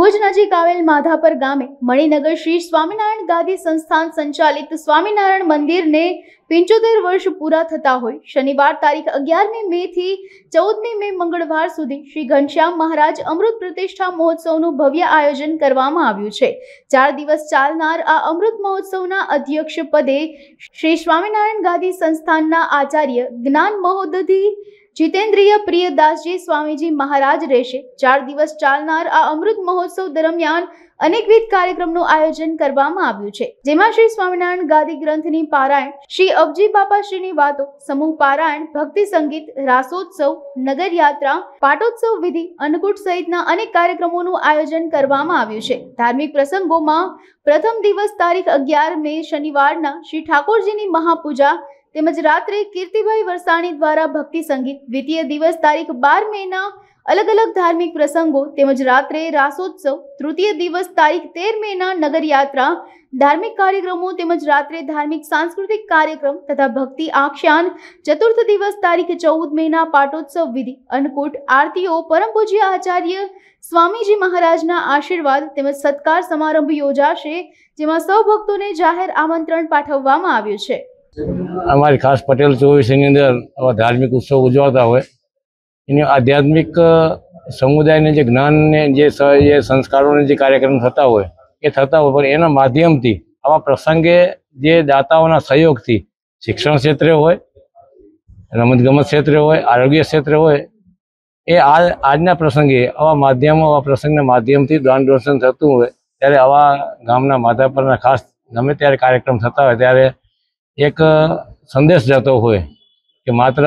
ભુજ નજીક આવેલ માધાપર ગામે મણિનગર શ્રી સ્વામિનારાયણ ગાદી સંસ્થાન સંચાલિત સ્વામિનારાયણ મંદિરને પંચોતેર વર્ષ પૂરા થતા હોય. શનિવાર તારીખ અગિયારમી મે થી ચૌદમી મે મંગળવાર સુધી શ્રી ઘનશ્યામ મહારાજ અમૃત પ્રતિષ્ઠા મહોત્સવનું ભવ્ય આયોજન કરવામાં આવ્યું છે. ચાર દિવસ ચાલનાર આ અમૃત મહોત્સવના અધ્યક્ષ પદે શ્રી સ્વામિનારાયણ ગાદી સંસ્થાનના આચાર્ય જ્ઞાન મહોદધિ જીતેન્દ્રિય પ્રિયદાસજી સ્વામીજી મહારાજ રહેશે. ચાર દિવસ ચાલનાર આ અમૃત મહોત્સવ દરમિયાન અનેકવિધ કાર્યક્રમનું આયોજન કરવામાં આવ્યું છે. જેમાં શ્રી સ્વામિનારાયણ ગાદી ગ્રંથની પારાયણ, શ્રી અબજી બાપાશ્રીની વાતો, સમૂહ પારાયણ, ભક્તિ સંગીત, રાસોત્સવ નગર યાત્રા પાટોત્સવ વિધિ, અન્નકૂટ સહિતના અનેક કાર્યક્રમોનું આયોજન કરવામાં આવ્યું છે. ધાર્મિક પ્રસંગોમાં પ્રથમ દિવસ તારીખ અગિયાર મે શનિવારના શ્રી ઠાકોરજીની મહાપૂજા તેમજ રાત્રે કીર્તિભાઈ વરસાણી દ્વારા ભક્તિ સંગીત દ્વિતીય દિવસ તારીખ બાર મેના અલગ અલગ ધાર્મિક પ્રસંગો તેમજ રાત્રે રાસોત્સવ તૃતીય દિવસ તારીખ તેર મેના નગરયાત્રા, ધાર્મિક કાર્યક્રમો તેમજ રાત્રે ધાર્મિક સાંસ્કૃતિક કાર્યક્રમ તથા ભક્તિ આખ્યાન, ચતુર્થ દિવસ તારીખ ચૌદ મેના પાટોત્સવ વિધિ, અન્નકૂટ, આરતીઓ, પરમ પૂજ્ય આચાર્ય સ્વામીજી મહારાજના આશીર્વાદ તેમજ સત્કાર સમારંભ યોજાશે, જેમાં સૌ ભક્તોને જાહેર આમંત્રણ પાઠવવામાં આવ્યું છે. અમારી ખાસ પટેલ ચોવીસની અંદર આવા ધાર્મિક ઉત્સવ ઉજવાતા હોય. એની આધ્યાત્મિક સમુદાયને જે જ્ઞાનને જે જે સંસ્કારોને જે કાર્યક્રમ થતા હોય, એ થતા હોય, પણ એના માધ્યમથી આવા પ્રસંગે જે દાતાઓના સહયોગથી શિક્ષણ ક્ષેત્રે હોય, રમતગમત ક્ષેત્રે હોય, આરોગ્ય ક્ષેત્રે હોય, એ આ, આજના પ્રસંગે આવા માધ્યમો, આવા પ્રસંગના માધ્યમથી દાન ડોનેશન થતું હોય, ત્યારે આવા ગામના માધાપરના ખાસ ગમે ત્યારે કાર્યક્રમ થતા હોય, ત્યારે એક સંદેશ જતો હોય કે માત્ર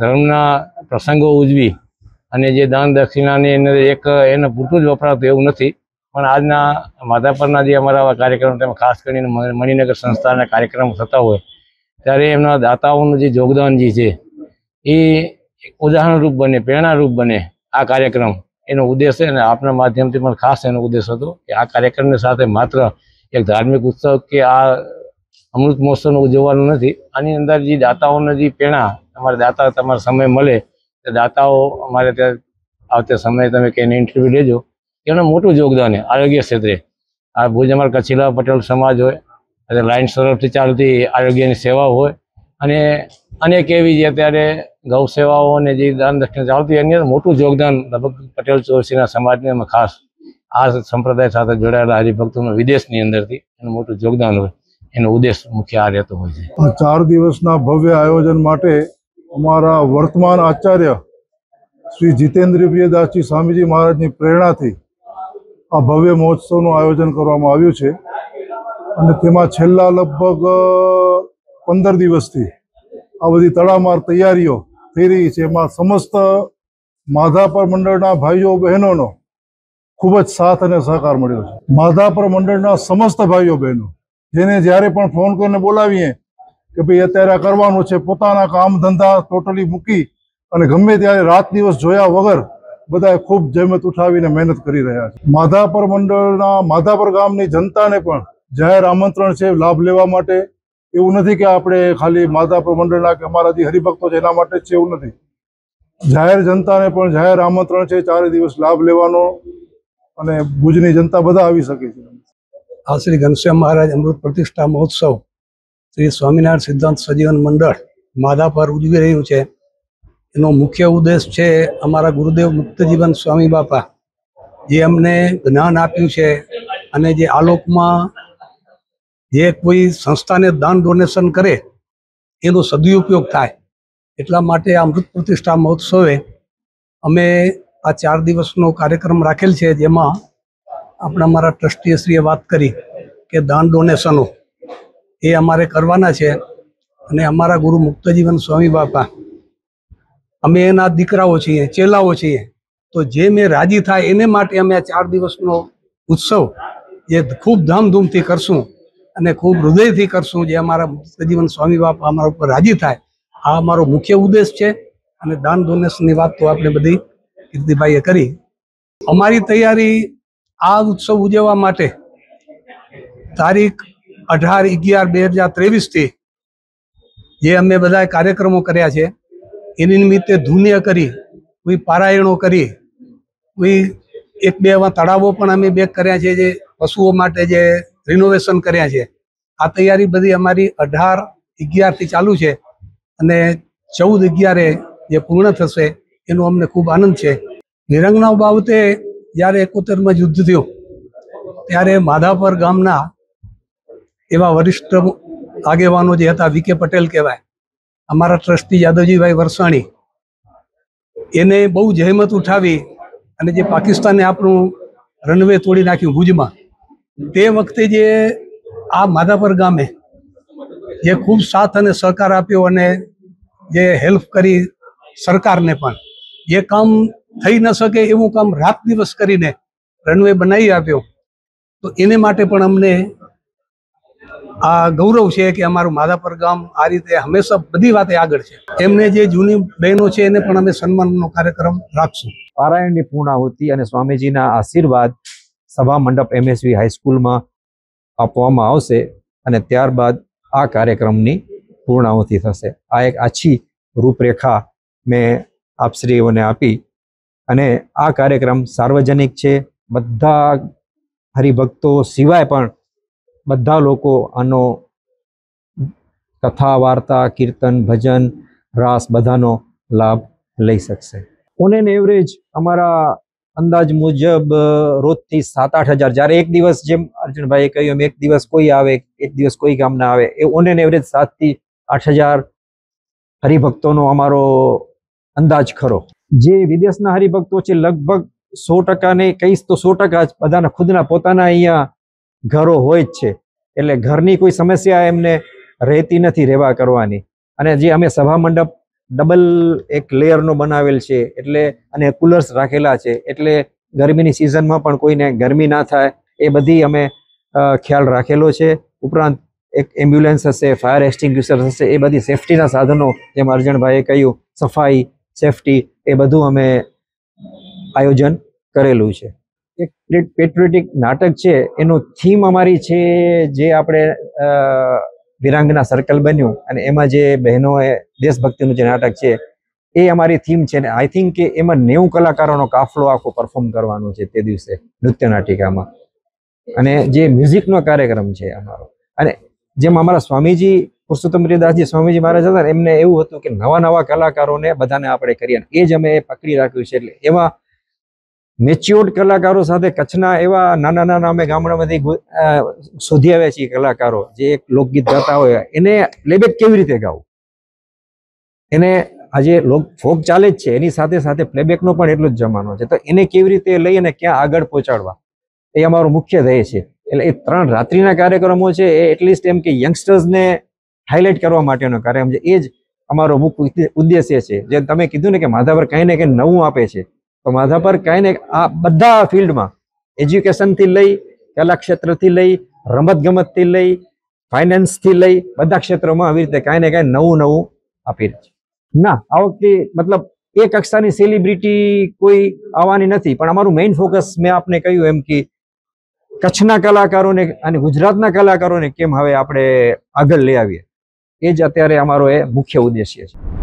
ધર્મના પ્રસંગો ઉજવી અને જે દાન દક્ષિણાની એને એક, એને પૂરતું જ વપરાતું એવું નથી. પણ આજના માધાપરના જે અમારા કાર્યક્રમ તેમાં ખાસ કરીને મણિનગર સંસ્થાના કાર્યક્રમો થતા હોય, ત્યારે એમના દાતાઓનું જે યોગદાન જે છે, એ ઉદાહરણરૂપ બને, પ્રેરણારૂપ બને આ કાર્યક્રમ. એનો ઉદ્દેશ અને આપના માધ્યમથી પણ ખાસ એનો ઉદ્દેશ હતો કે આ કાર્યક્રમની સાથે માત્ર એક ધાર્મિક ઉત્સવ કે આ અમૃત મહોત્સવનું ઉજવવાનું નથી. આની અંદર જે દાતાઓને જે પ્રેરણા તમારા દાતા તમારો સમય મળે, તો દાતાઓ અમારે ત્યાં આવતે સમયે તમે કહીને ઇન્ટરવ્યૂ લેજો. એનું મોટું યોગદાન છે, આરોગ્ય ક્ષેત્રે. આ ભુજ અમારા કચ્છીલા પટેલ સમાજ હોય, અને લાયન્સ તરફથી ચાલતી આરોગ્યની સેવા હોય, અને અનેક એવી જે અત્યારે ગૌ સેવાઓ અને જે દાન દક્ષિણા ચાલતી એની મોટું યોગદાન લગભગ પટેલ ચોરસીના સમાજને અમે ખાસ આ સંપ્રદાય સાથે જોડાયેલા હરિભક્તોનું વિદેશની અંદરથી એનું મોટું યોગદાન હોય. એનો ઉદ્દેશ મુખ્ય આ રહેતો હોય છે. ચાર દિવસના ભવ્ય આયોજન માટે અમારા વર્તમાન આચાર્ય શ્રી જીતેન્દ્ર પ્રિયદાસજી સ્વામીજી મહારાજની પ્રેરણાથી આ ભવ્ય મહોત્સવનું આયોજન કરવામાં આવ્યું છે. અને તેમાં છેલ્લા લગભગ પંદર દિવસથી આ બધી તડામાર તૈયારીઓ થઈ રહી છે. એમાં સમસ્ત માધાપર મંડળના ભાઈઓ, બહેનોનો ખૂબ જ સાથ અને સહકાર મળ્યો છે. માધાપર મંડળના સમસ્ત ભાઈઓ, બહેનો જેને જ્યારે પણ ફોન કરીને બોલાવીએ કે ભાઈ અત્યારે કરવાનું છે, પોતાના કામ ધંધા ટોટલી મૂકી અને ગમે ત્યારે રાત દિવસ જોયા વગર બધાએ ખૂબ જહેમત ઉઠાવીને મહેનત કરી રહ્યા છે. માધાપર મંડળના, માધાપર ગામની જનતાને પણ જાહેર આમંત્રણ છે લાભ લેવા માટે. એવું નથી કે આપણે ખાલી માધાપર મંડળના કે અમારા જે હરિભક્તો છે એના માટે છે એવું નથી. જાહેર જનતાને પણ જાહેર આમંત્રણ છે, ચારે દિવસ લાભ લેવાનો અને ભુજની જનતા બધા આવી શકે છે. આ શ્રી ઘનશ્યામ મહારાજ અમૃત પ્રતિષ્ઠા મહોત્સવ શ્રી સ્વામિનારાયણ સિદ્ધાંત સજીવન મંડળ માધાપર ઉજવી રહ્યું છે. એનો મુખ્ય ઉદ્દેશ છે અમારા ગુરુદેવ મુક્તજીવન સ્વામી બાપા, જે અમને જ્ઞાન આપ્યું છે અને જે આલોકમાં જે કોઈ સંસ્થાને દાન ડોનેશન કરે, એનો સદુપયોગ થાય. એટલા માટે આ અમૃત પ્રતિષ્ઠા મહોત્સવે અમે આ ચાર દિવસનો કાર્યક્રમ રાખેલ છે, જેમાં આપણા મારા ટ્રસ્ટીશ્રીએ વાત કરી કે દાન ડોનેશનો એ અમારે કરવાના છે અને અમારા ગુરુ મુક્તજીવન સ્વામી બાપા, અમે એના દીકરાઓ છીએ, ચેલાઓ છીએ. તો જે મેં રાજી થાય એને માટે અમે આ ચાર દિવસનો ઉત્સવ જે ખૂબ ધામધૂમથી કરશું અને ખૂબ હૃદયથી કરશું જે અમારા મુક્તજીવન સ્વામી બાપા અમારા ઉપર રાજી થાય. આ અમારો મુખ્ય ઉદ્દેશ છે અને દાન ડોનેશનની વાત તો આપણે બધી કીર્તિભાઈએ કરી. અમારી તૈયારી આ ઉત્સવ ઉજવવા માટે તારીખ અઢાર અગિયાર બે હજાર ત્રેવીસથી જે અમે બધા કાર્યક્રમો કર્યા છે, એની નિમિત્તે ધુન્ય કરી, કોઈ પારાયણો કરી, કોઈ એક બે એવા તળાવો પણ અમે બે કર્યા છે જે પશુઓ માટે જે રિનોવેશન કર્યા છે. આ તૈયારી બધી અમારી અઢાર અગિયારથી ચાલુ છે અને ચૌદ અગિયારે જે પૂર્ણ થશે એનો અમને ખૂબ આનંદ છે. વિરંગનાઓ બાબતે જ્યારે એકોતેરમાં યુદ્ધ થયું. ત્યારે માધાપર ગામના એવા વરિષ્ઠ આગેવાનો જે હતા વીકે પટેલ કહેવાય, અમારા ટ્રસ્ટી યાદવજીભાઈ વરસાણી, એને બહુ જહેમત ઉઠાવી અને જે પાકિસ્તાને આપણું રનવે તોડી નાખ્યું ભુજમાં, તે વખતે જે આ માધાપર ગામે જે ખૂબ સાથ અને સહકાર આપ્યો અને જે હેલ્પ કરી સરકારને પણ, જે કામ થઈ ન શકે એવું કામ રાત દિવસ કરીને રનવે બનાવી આપ્યો. તો એને માટે પણ અમને આ ગૌરવ છે કે અમારું માધાપર ગામ આ રીતે હંમેશા બધી વાતે આગળ છે. એમને જે જૂની બહેનો છે એને પણ અમે સન્માનનો કાર્યક્રમ રાખશું. પારાયણની પૂર્ણાહુતિ અને સ્વામીજીના આશીર્વાદ સભા મંડપ એમએસવી હાઈસ્કૂલમાં આપવામાં આવશે અને ત્યારબાદ આ કાર્યક્રમની પૂર્ણાહુતિ થશે. આ એક આછી રૂપરેખા મેં આપશ્રીઓને આપી અને આ કાર્યક્રમ સાર્વજનિક છે. બધા હરિભક્તો સિવાય પણ બધા લોકો આનો કથા, વાર્તા, કીર્તન, ભજન, રાસ બધાનો લાભ લઈ શકશે. ઓન એન એવરેજ અમારા અંદાજ મુજબ રોજથી સાત આઠ હજાર, જ્યારે એક દિવસ જેમ અર્જુનભાઈએ કહ્યું એમ એક દિવસ કોઈ આવે, એક દિવસ કોઈ ગામના આવે, એ ઓન એન એવરેજ સાતથી આઠ હજાર હરિભક્તોનો અમારો અંદાજ ખરો. જે વિદેશના હરિભક્તો છે, લગભગ સો ટકાને કહીશ તો સો ટકા જ બધાના ખુદના પોતાના અહીંયા ઘરો હોય જ છે. એટલે ઘરની કોઈ સમસ્યા એમને રહેતી નથી રહેવા કરવાની. અને જે અમે સભા મંડપ ડબલ એક લેયરનો બનાવેલ છે, એટલે અને કુલર્સ રાખેલા છે, એટલે ગરમીની સિઝનમાં પણ કોઈને ગરમી ના થાય, એ બધી અમે ખ્યાલ રાખેલો છે. ઉપરાંત એક એમ્બ્યુલન્સ હશે, ફાયર એક્સટિંગ્યુશર હશે, એ બધી સેફટીના સાધનો જેમ અર્જણભાઈએ કહ્યું, સફાઈ, સેફટી એ બધું અમે આયોજન કરેલું છે. એક પેટ્રિયોટિક નાટક છે, એનું થીમ અમારી છે જે આપણે વિરાંગના સર્કલ બન્યું અને એમાં જે બહેનોએ દેશભક્તિનું જે નાટક છે, એ અમારી થીમ છે ને આઈ થિંક કે એમાં નેવું કલાકારોનો કાફલો આખો પરફોર્મ કરવાનો છે તે દિવસે નૃત્ય નાટિકામાં. અને જે મ્યુઝિકનો કાર્યક્રમ છે અમારો. અને જેમ અમારા સ્વામીજી પુરુષોત્તમ પ્રિયદાસજી સ્વામીજી મહારાજ હતા ને, એમને એવું હતું કે નવા નવા કલાકારોને બધાને આપણે કરીએ એ જ અમે પકડી રાખ્યું છે. એટલે એવા મેચ્યોર્ડ કલાકારો સાથે કચ્છના એવા નાના નાના અમે ગામડામાંથી શોધી આવ્યા છીએ કલાકારો જે એક લોકગીત ગાતા હોય એને પ્લેબેક કેવી રીતે ગાવું? એને આજે લોક ફોક ચાલે જ છે એની સાથે સાથે પ્લેબેકનો પણ એટલો જ જમાનો છે. તો એને કેવી રીતે લઈ અને ક્યાં આગળ પહોંચાડવા? એ અમારો મુખ્ય ધ્યેય છે. એટલે એ ત્રણ રાત્રિના કાર્યક્રમો છે એ એટલીસ્ટ એમ કે યંગસ્ટર્સને હાઇલાઇટ કરવા માટેનો કાર્યક્રમ છે. એ જ અમારો મુખ્ય ઉદ્દેશ્ય છે. જે તમે કીધું ને કે માધાપર કંઈ ને કંઈ નવું આપે છે. તો માધાપર કાંઈ ને આ બધા ફિલ્ડમાં એજ્યુકેશનથી લઈ, કલા ક્ષેત્રથી લઈ, રમતગમતથી લઈ ફાઇનાન્સથી લઈ બધા ક્ષેત્રોમાં આવી રીતે કાંઈ ને કાંઈ નવું નવું આપી રહી છે. ના, આ વખતે મતલબ એ કક્ષાની સેલિબ્રિટી કોઈ આવવાની નથી. પણ અમારું મેઇન ફોકસ મેં આપને કહ્યું એમ કે કચ્છના કલાકારોને અને ગુજરાતના કલાકારોને કેમ હવે આપણે આગળ લઈ આવીએ. એ જ અત્યારે અમારો એ મુખ્ય ઉદ્દેશ્ય છે.